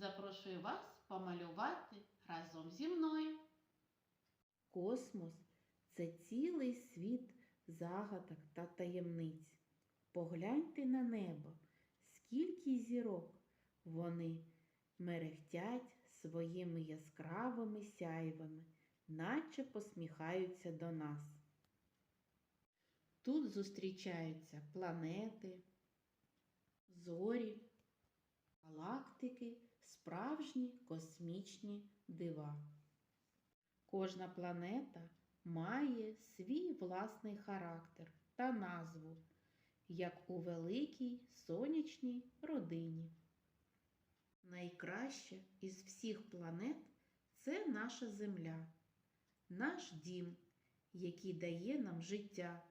запрошую вас помалювати разом зі мною. Космос це цілий світ загадок та таємниць. Погляньте на небо, скільки зірок вони мерехтять своїми яскравими сяйвами, наче посміхаються до нас. Тут зустрічаються планети, зорі, галактики, справжні космічні дива. Кожна планета має свій власний характер та назву, як у великій сонячній родині. Найкраще із всіх планет це наша Земля, наш дім, який дає нам життя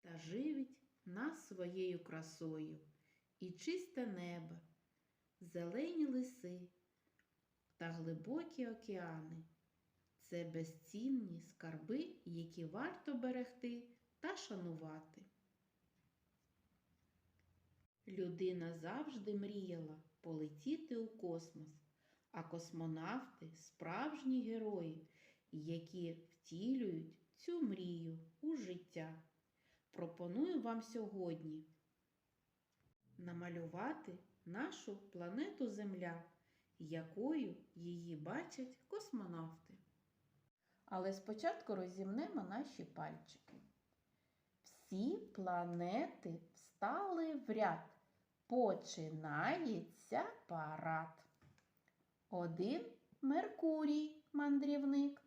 та живить нас своєю красою і чисте небо, зелені лиси та глибокі океани. Це безцінні скарби, які варто берегти та шанувати. Людина завжди мріяла полетіти у космос, а космонавти справжні герої, які втілюють цю мрію у життя. Пропоную вам сьогодні намалювати нашу планету Земля якою її бачать космонавти. Але спочатку розімнемо наші пальчики. Всі планети встали в ряд. Починається парад. Один Меркурій мандрівник,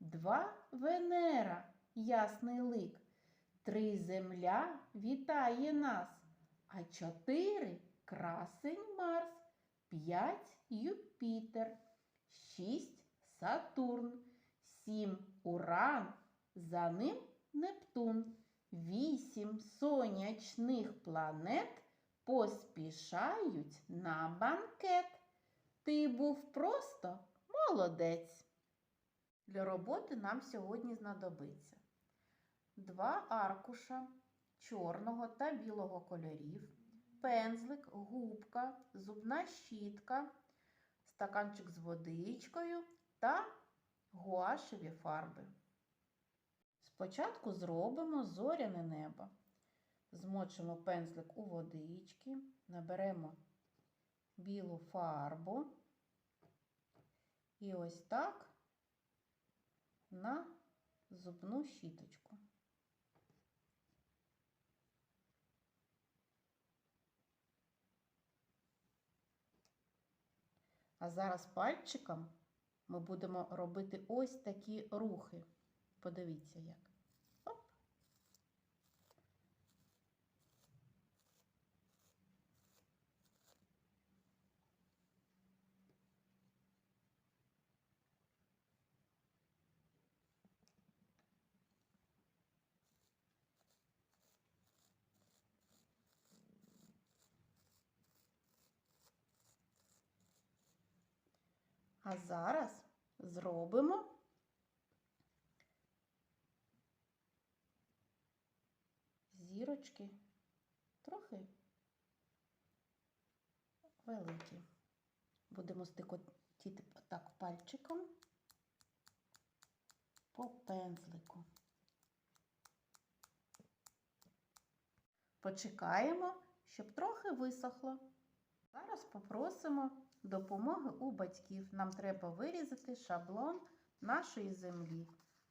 два Венера ясний лик, три Земля вітає нас, а чотири красень Марс. 5 Юпітер, 6 Сатурн, 7 Уран, за ним Нептун, 8 сонячних планет поспішають на банкет. Ти був просто молодець. Для роботи нам сьогодні знадобиться два аркуша чорного та білого кольорів пензлик, губка, зубна щітка, стаканчик з водичкою та гуашеві фарби. Спочатку зробимо зоряне небо. Змочимо пензлик у водички, наберемо білу фарбу і ось так на зубну щіточку. А зараз пальчиком ми будемо робити ось такі рухи. Подивіться як. А зараз зробимо зірочки трохи великі. Будемо стикотіти так пальчиком по пензлику. Почекаємо, щоб трохи висохло. Зараз попросимо допомоги у батьків. Нам треба вирізати шаблон нашої землі.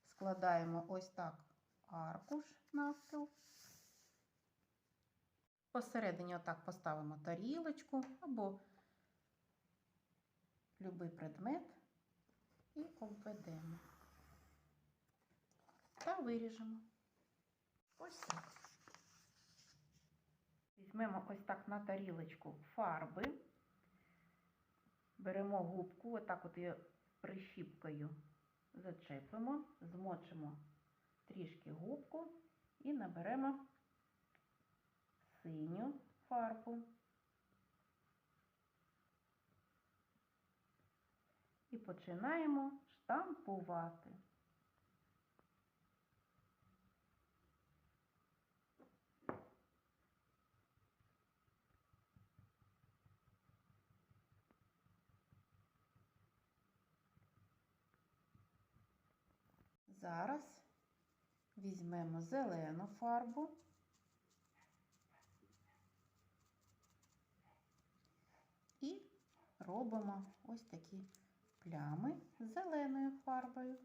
Складаємо ось так аркуш навпіл. Посередині отак поставимо тарілочку або любий предмет і обведемо. Та виріжемо. Ось так. Візьмемо ось так на тарілочку фарби. Беремо губку, отак от її прищіпкою зачепимо, змочимо трішки губку і наберемо синю фарбу. І починаємо штампувати. Зараз візьмемо зелену фарбу. І робимо ось такі плями зеленою фарбою.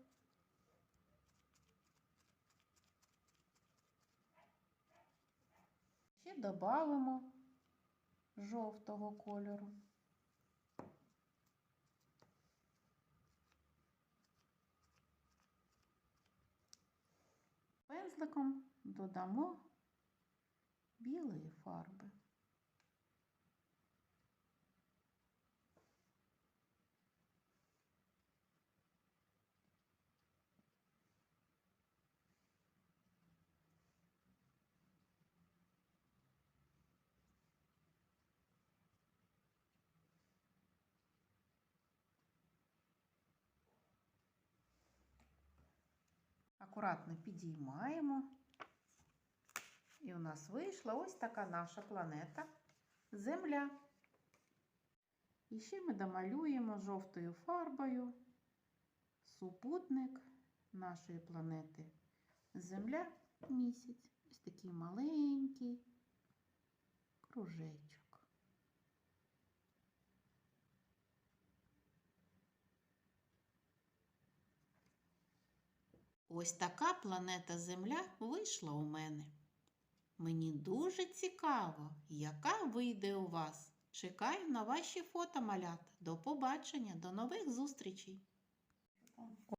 Ще додамо жовтого кольору. Пензликом додамо білої фарби. Акуратно підіймаємо. І у нас вийшла ось така наша планета Земля. І ще ми домалюємо жовтою фарбою супутник нашої планети Земля місяць. Ось такий маленький кружечок. Ось така планета Земля вийшла у мене. Мені дуже цікаво, яка вийде у вас. Чекаю на ваші фото, малят. До побачення, до нових зустрічей!